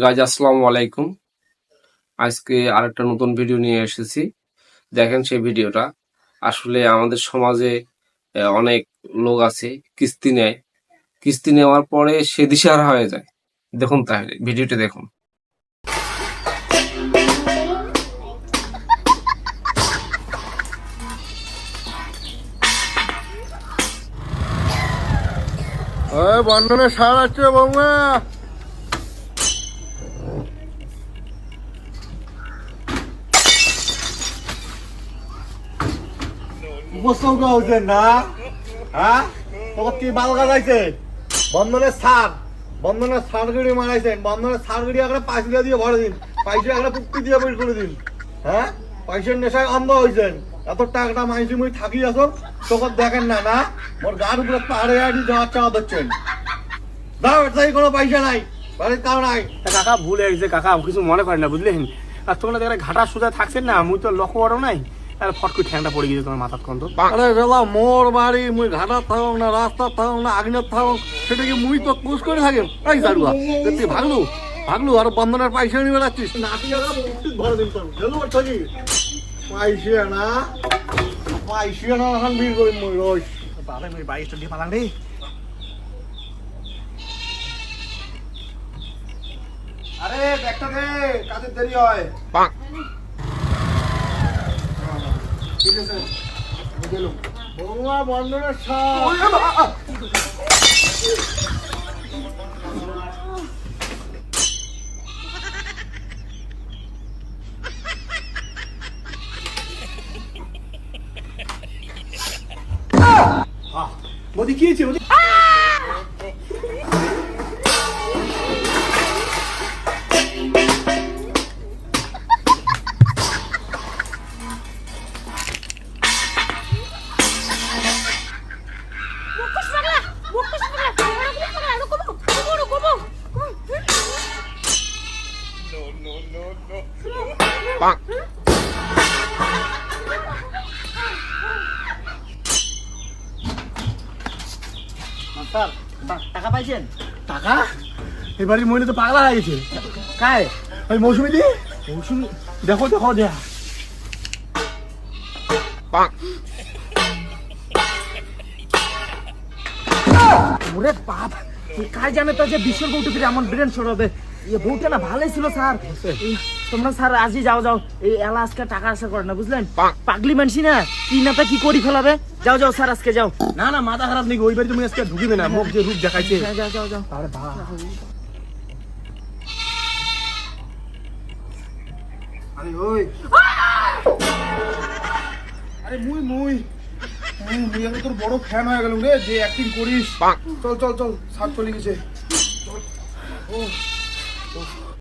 Guys আসসালামু আলাইকুম। আজকে আরেকটা নতুন ভিডিও নিয়ে এসেছি। দেখেন সেই ভিডিওটা আসলে আমাদের সমাজে অনেক লোক আছে, কিস্তি নেয়। কিস্তি নেওয়ার পরে সে দিশেহারা হয়ে যায়। দেখুন তাহলে ভিডিওটি দেখুন। বন্ধনে সার আছে বৌমা। উপস্থাপন হচ্ছে না? হ্যাঁ তোকে কি বাল গাজাইছে? বন্ধনের সার। বন্ধনের সার গড়ি মারাইছেন। বন্ধনের সার গড়ি একটা পয়সা দিয়ে ভরে দিন। পয়সা একটা পুক্তি দিয়ে বের করে দিন। হ্যাঁ পয়সার নেশায় অন্ধ হয়েছেন এত টাকাটা মাইসি মুই থাকি আসো তোকে দেখেন না না? মোর গার উপরে পাহাড়ে আছি যাওয়ার চাওয়া দিচ্ছেন দাও এটাই কোনো পয়সা নাই। বাড়ির কাউ নাই। কাকা ভুল গেছে, কাকা, কিছু মনে করেন না, বুঝলেন? আর তোমরা দেখলে ঘাটা সোজা থাকছেন না, মুই তো লক্ষ্য করো নাই। আর ফট করে ঠ্যাংটা পড়ে গেছে তোমার মাথার কন্ত আরে বেলা মোর বাড়ি মুই ঘাটার থাকুক না রাস্তার থাকুক না আগ্নের থাকুক সেটা কি মুই তো কুস করে থাকি এই জারুয়া তুই ভাগলু ভাগলু আর বন্ধনের পয়সা নিয়ে বেড়াচ্ছিস। পয়সা না পয়সা না এখন ভিড় করি মুই রোজ বাবা আমি বাইশটা দিয়ে পালাম রে। আরে ব্যাগটা দে কাজের দেরি হয়। ঠিক আছে গেলাম। বৌমা বন্ধনের স্যার টাকা পাইছেন? টাকা? এই বাড়ির মহিলা তো পাগলা হয়ে গেছে। কায়? ওই মৌসুমি দি? মৌসুমি? দেখো দেখো দেয়া ওরে বাপ কাজ জানে তো যে বিশ্বের বউটা ফিরে এমন ব্রেন সরাবে। এই বউটা না ভালোই ছিল স্যার। তোমরা স্যার আজই যাও যাও। এই এলা আজকে টাকা আশা করে না বুঝলেন? পাগলি মানসি না? কি না তা কি করি ফেলাবে? যাও যাও স্যার আজকে যাও। না না মাথা খারাপ নাকি? ওই বাড়ি তুমি আজকে ঢুকিবে না মুখ যে রূপ দেখাইছে। যাও যাও যাও আরে আরে ওই। আরে মুই মুই। মুই আমি তোর বড় ফ্যান হয়ে গেলাম রে যে অ্যাক্টিং করিস। চল চল চল সাত চলে গেছে। চল। ও,